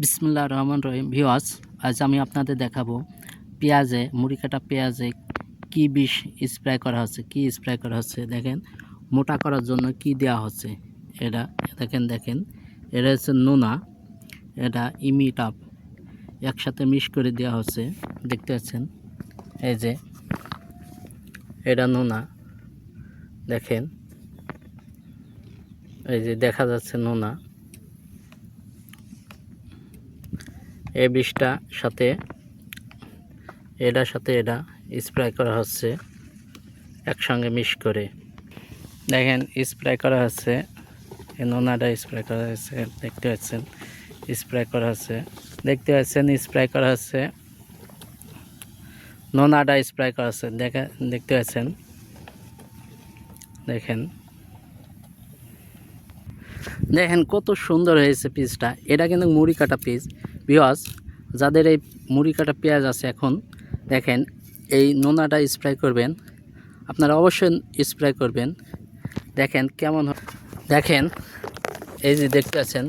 বিসমুল্লাহ রহমান রহিম। ভিওয়াস আজ আমি আপনাদের দেখাবো পেঁয়াজে মুড়ি কাটা পেঁয়াজে কি বিষ স্প্রে করা হচ্ছে, কি স্প্রে করা হচ্ছে, দেখেন, মোটা করার জন্য কি দেওয়া হচ্ছে, এটা দেখেন দেখেন, এটা হচ্ছে নোনা, এটা ইমিটাপ একসাথে মিশ করে দেওয়া হচ্ছে, দেখতে পাচ্ছেন, এই যে, এটা নোনা, দেখেন, এই যে দেখা যাচ্ছে নোনা এই বিষটা সাথে এটার সাথে এটা স্প্রে করা হচ্ছে একসঙ্গে মিশ করে। দেখেন, স্প্রে করা হচ্ছে নোনাটা স্প্রে করা হচ্ছে, দেখতে পাচ্ছেন, স্প্রে করা হচ্ছে, দেখতে পাচ্ছেন, স্প্রে করা হচ্ছে, নোনাটা স্প্রে করা হচ্ছে, দেখা, দেখতে পাচ্ছেন, দেখেন। দেখেন কত সুন্দর হয়েছে পিসটা, এটা কিন্তু মুড়ি কাটা পিস বিকজ যাদের এই মুড়ি কাটা পেঁয়াজ আছে এখন, দেখেন, এই নোনাটা স্প্রে করবেন। আপনারা অবশ্যই স্প্রে করবেন। দেখেন কেমন দেখেন, এই যে দেখতে আছেন,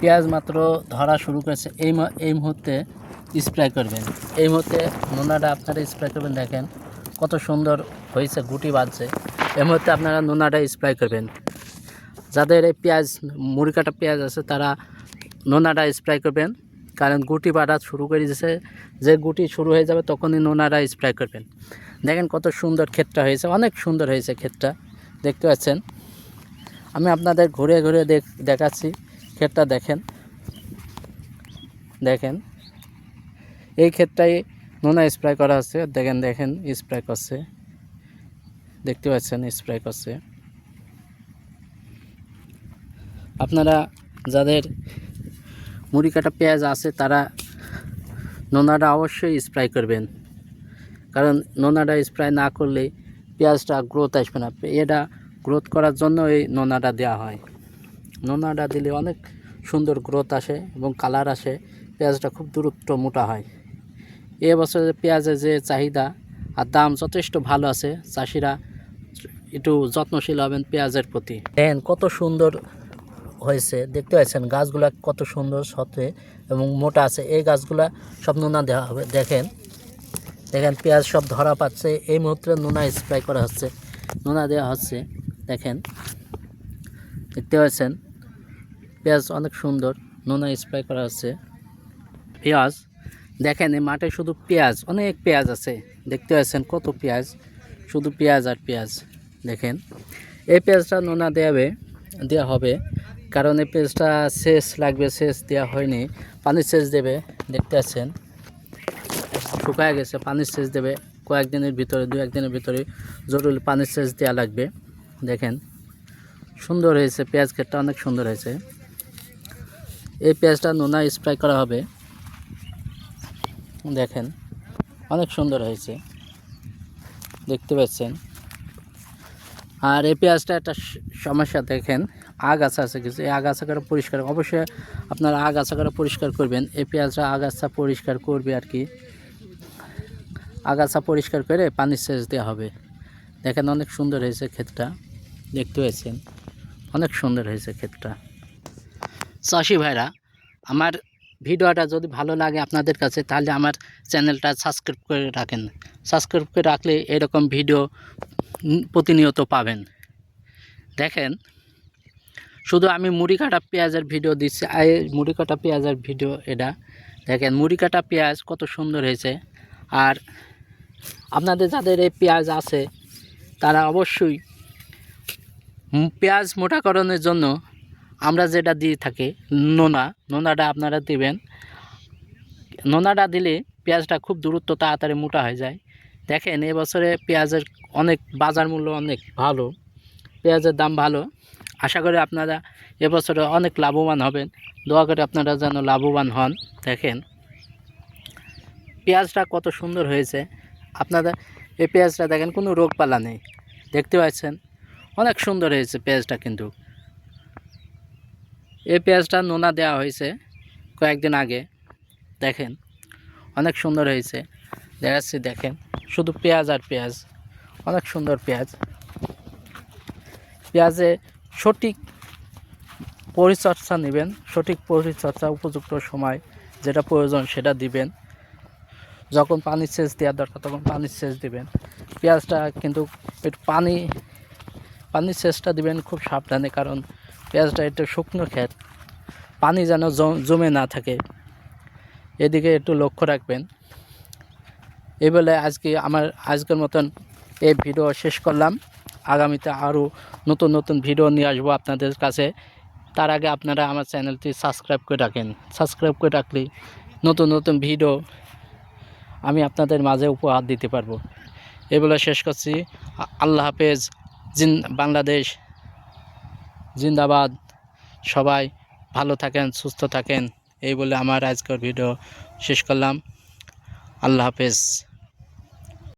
পেঁয়াজ মাত্র ধরা শুরু করেছে। এই এই মুহূর্তে স্প্রে করবেন। এই মুহূর্তে নোনাটা আপনারা স্প্রে করবেন। দেখেন, কত সুন্দর হয়েছে, গুটি বাজছে। এই মুহূর্তে আপনারা নোনাটা স্প্রে করবেন। যাদের এই পেঁয়াজ, মুড়ি কাটা পেঁয়াজ আছে, তারা নোনাটা স্প্রে করবেন। কারণ গুটি বাড়া শুরু করে দিয়েছে যে গুটি শুরু হয়ে যাবে তখনই নোনাটা স্প্রে করবেন। দেখেন কত সুন্দর ক্ষেতটা হয়েছে, অনেক সুন্দর হয়েছে ক্ষেতটা। দেখতে পাচ্ছেন? আমি আপনাদের ঘুরে ঘুরে দেখ দেখাচ্ছি ক্ষেতটা, দেখেন। দেখেন। এই ক্ষেতটাই নোনা স্প্রে করা হচ্ছে। দেখেন দেখেন স্প্রে করছে। দেখতে পাচ্ছেন স্প্রে করছে। আপনারা যাদের মুড়ি কাটা পেঁয়াজ আছে, তারা নোনাটা অবশ্যই স্প্রাই করবেন। কারণ নোনাটা স্প্রাই না করলে পেঁয়াজটা গ্রোথ আসবে না। এটা গ্রোথ করার জন্য এই নোনাটা দেওয়া হয়। নোনাটা দিলে অনেক সুন্দর গ্রোথ আসে এবং কালার আসে, পেঁয়াজটা খুব দূরত্ব মোটা হয়। এ পেঁয়াজের যে চাহিদা আর দাম যথেষ্ট ভালো আছে, চাষিরা একটু যত্নশীল হবেন পেঁয়াজের প্রতি। দেখেন কত সুন্দর হয়েছে, দেখতে পাচ্ছেন গাছগুলা কত সুন্দর সতে এবং মোটা আছে। এই গাছগুলা সব নোনা দেওয়া হবে, দেখেন। দেখেন, পেঁয়াজ সব ধরা পাচ্ছে। এই মুহূর্তে নোনা স্প্রে করা হচ্ছে, নোনা দেওয়া হচ্ছে, দেখেন। দেখতে পাচ্ছেন, পেঁয়াজ অনেক সুন্দর, নোনা স্প্রে করা হচ্ছে। পেঁয়াজ, দেখেন, এই মাঠে শুধু পেঁয়াজ, অনেক পেঁয়াজ আছে। দেখতে পাচ্ছেন কত পেঁয়াজ, শুধু পেঁয়াজ আর পেঁয়াজ, দেখেন। এই পেঁয়াজটা নোনা দেওয়াবে, দেওয়া হবে। কারণ এই পেঁয়াজটা শেষ লাগবে, শেষ দেওয়া হয়নি। পানির সেচ দেবে, দেখতে পাচ্ছেন শুকায় গেছে পানির সেচ দেবে। কয়েকদিনের ভিতরে দু একদিনের ভিতরে জরুরি পানির সেচ দেওয়া লাগবে। দেখেন, সুন্দর হয়েছে, পেঁয়াজ ক্ষেতটা অনেক সুন্দর হয়েছে। এই পেঁয়াজটা নোনা স্প্রে করা হবে। দেখেন, অনেক সুন্দর হয়েছে। দেখতে পাচ্ছেন। আর এই পেঁয়াজটা একটা সমস্যা দেখেন। আগাছা আছে কিছু। এই আগাছা করে পরিষ্কার, অবশ্যই আপনারা আগাছা করে পরিষ্কার করবেন। এই পেঁয়াজটা আগাছা পরিষ্কার করবে আর কি। আগাছা পরিষ্কার করে পানির সেচ দেওয়া হবে। দেখেন অনেক সুন্দর হয়েছে ক্ষেতটা। দেখতে পাচ্ছেন? অনেক সুন্দর হয়েছে ক্ষেতটা। চাষি ভাইরা, আমার ভিডিওটা যদি ভালো লাগে আপনাদের কাছে, তাহলে আমার চ্যানেলটা সাবস্ক্রাইব করে রাখেন। সাবস্ক্রাইব করে রাখলে এরকম ভিডিও প্রতিনিয়ত পাবেন। দেখেন শুধু আমি মুড়ি কাটা পেঁয়াজের ভিডিও দিচ্ছি। মুড়ি কাটা পেঁয়াজের ভিডিও এটা। দেখেন, মুড়ি কাটা পেঁয়াজ কত সুন্দর হয়েছে। আর আপনাদের যাদের এই পেঁয়াজ আছে, তারা অবশ্যই পেঁয়াজ মোটাকরণের জন্য আমরা যেটা দিয়ে থাকি, নোনা। নোনাটা আপনারা দিবেন। নোনাটা দিলে পেঁয়াজটা খুব দূরত্ব তাড়াতাড়ি মোটা হয়ে যায়। দেখেন, এবছরে পেঁয়াজের অনেক বাজার মূল্য অনেক ভালো। পেঁয়াজের দাম ভালো। আশা করি আপনারা এবছরে অনেক লাভবান হবেন। দোয়া করে আপনারা যেন লাভবান হন। দেখেন, পেঁয়াজটা কত সুন্দর হয়েছে। আপনারা এই পেঁয়াজটা দেখেন, কোনো রোগপালা নেই। দেখতে পাচ্ছেন, অনেক সুন্দর হয়েছে পেঁয়াজটা কিন্তু। এই পেঁয়াজটা নোনা দেওয়া হয়েছে কয়েকদিন আগে। দেখেন, অনেক সুন্দর হয়েছে। দেখাচ্ছি, দেখেন, শুধু পেঁয়াজ আর পেঁয়াজ। অনেক সুন্দর পেঁয়াজ। পেঁয়াজে সঠিক পরিচর্যা নেবেন, সঠিক পরিচর্যা উপযুক্ত সময় যেটা প্রয়োজন সেটা দিবেন। যখন পানির সেচ দেওয়ার দরকার তখন পানির সেচ দিবেন। পেঁয়াজটা কিন্তু একটু পানি, পানির সেচটা দিবেন খুব সাবধানে কারণ পেঁয়াজটা একটু শুকনো ক্ষেত, পানি যেন জমে না থাকে। এদিকে একটু লক্ষ্য রাখবেন। এই বলে আজকে আমার, আজকের মতন এই ভিডিও শেষ করলাম। আগামীতে আরও নতুন নতুন ভিডিও নিয়ে আসব আপনাদের কাছে। তার আগে আপনারা আমার চ্যানেলটি সাবস্ক্রাইব করে রাখেন। সাবস্ক্রাইব করে রাখলে নতুন নতুন ভিডিও আমি আপনাদের মাঝে উপহার দিতে পারব। এই বলে শেষ করছি। আল্লাহ হাফেজ। জিন বাংলাদেশ। জিন্দাবাদ। সবাই ভালো থাকেন, সুস্থ থাকেন। এই বলে আমার আজকের ভিডিও শেষ করলাম। আল্লাহ হাফেজ।